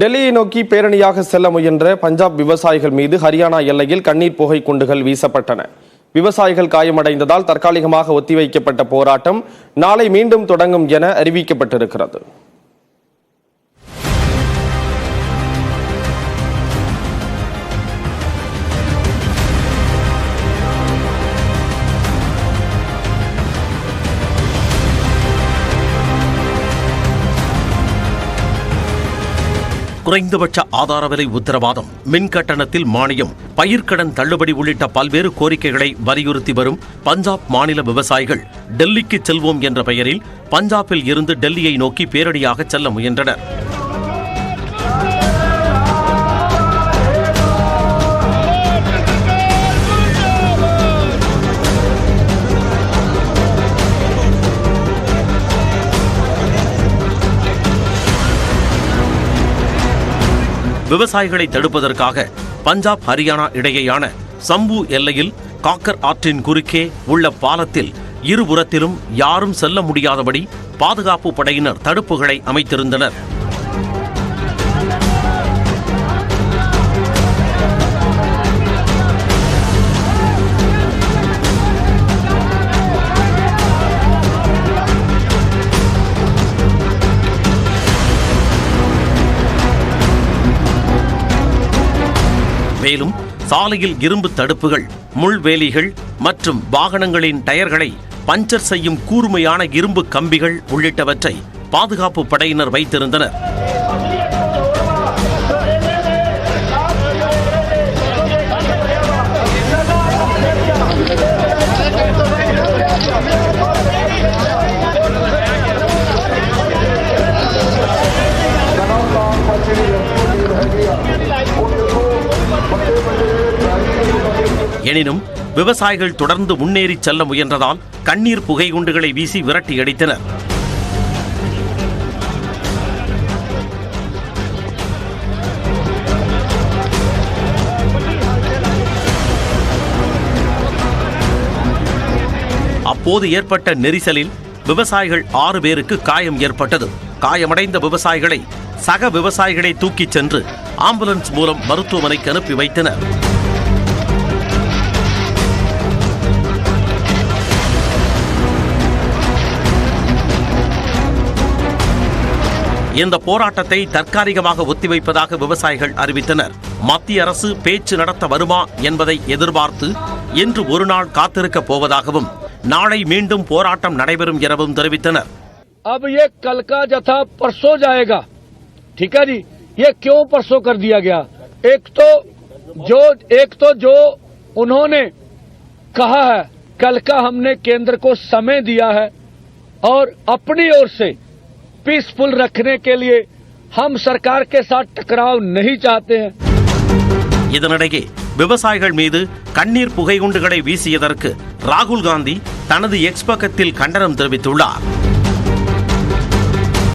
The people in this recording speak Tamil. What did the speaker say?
டெல்லியை நோக்கி பேரணியாக செல்ல முயன்ற பஞ்சாப் விவசாயிகள் மீது ஹரியானா எல்லையில் கண்ணீர் புகை குண்டுகள் வீசப்பட்டன. விவசாயிகள் காயமடைந்ததால் தற்காலிகமாக ஒத்திவைக்கப்பட்ட போராட்டம் நாளை மீண்டும் தொடங்கும் என அறிவிக்கப்பட்டிருக்கிறது. குறைந்தபட்ச ஆதார விலை உத்தரவாதம் மின் கட்டணத்தில் மானியம் பயிர்க்கடன் தள்ளுபடி உள்ளிட்ட பல்வேறு கோரிக்கைகளை வலியுறுத்தி வரும் பஞ்சாப் மாநில விவசாயிகள் டெல்லிக்கு செல்வோம் என்ற பெயரில் பஞ்சாபில் இருந்து டெல்லியை நோக்கி பேரணியாக செல்ல முயன்றனர். விவசாயிகளை தடுப்பதற்காக பஞ்சாப் ஹரியானா இடையேயான சம்பு எல்லையில் காக்கர் ஆற்றின் குறுக்கே உள்ள பாலத்தில் இருபுறத்திலும் யாரும் செல்ல முடியாதபடி பாதுகாப்பு படையினர் தடுப்புகளை அமைத்திருந்தனர். மேலும் சாலையில் இரும்பு தடுப்புகள் முள்வேலிகள் மற்றும் வாகனங்களின் டயர்களை பஞ்சர் செய்யும் கூர்மையான இரும்பு கம்பிகள் உள்ளிட்டவற்றை பாதுகாப்பு படையினர் வைத்திருந்தனர். எனினும் விவசாயிகள் தொடர்ந்து முன்னேறி செல்ல முயன்றதால் கண்ணீர் புகை குண்டுகளை வீசி விரட்டி அடித்தனர். அப்போது ஏற்பட்ட நெரிசலில் விவசாயிகள் ஆறு பேருக்கு காயம் ஏற்பட்டது. காயமடைந்த விவசாயிகளை சக விவசாயிகளை தூக்கிச் சென்று ஆம்புலன்ஸ் மூலம் மருத்துவமனைக்கு அனுப்பி வைத்தனர். இந்த போராட்டத்தை தற்காலிகமாக ஒத்திவைப்பதாக விவசாயிகள் அறிவித்தனர் மத்திய அரசு பேச்சு நடத்த வருமா என்பதை எதிர்பார்த்து இன்று ஒரு நாள் காத்திருக்கப் போவதாகவும் நாளை மீண்டும் போராட்டம் நடைபெறும் எனவும் தெரிவித்தனர் अब ये कल का जथा परसों जाएगा ठीक है जी ये क्यों परसों कर दिया गया एक तो जो एक तो जो उन्होंने कहा है कल का हमने केंद्र को समय दिया है और अपनी ओर से पीसफुल रखने के लिए हम सरकार के साथ टकराव नहीं चाहते हैं இதனிடையே விவசாயிகள் மீது கண்ணீர் புகைகுண்டுகளை வீசியதற்கு ராகுல் காந்தி தனது எக்ஸ் பக்கத்தில் கண்டனம் தெரிவித்துள்ளார்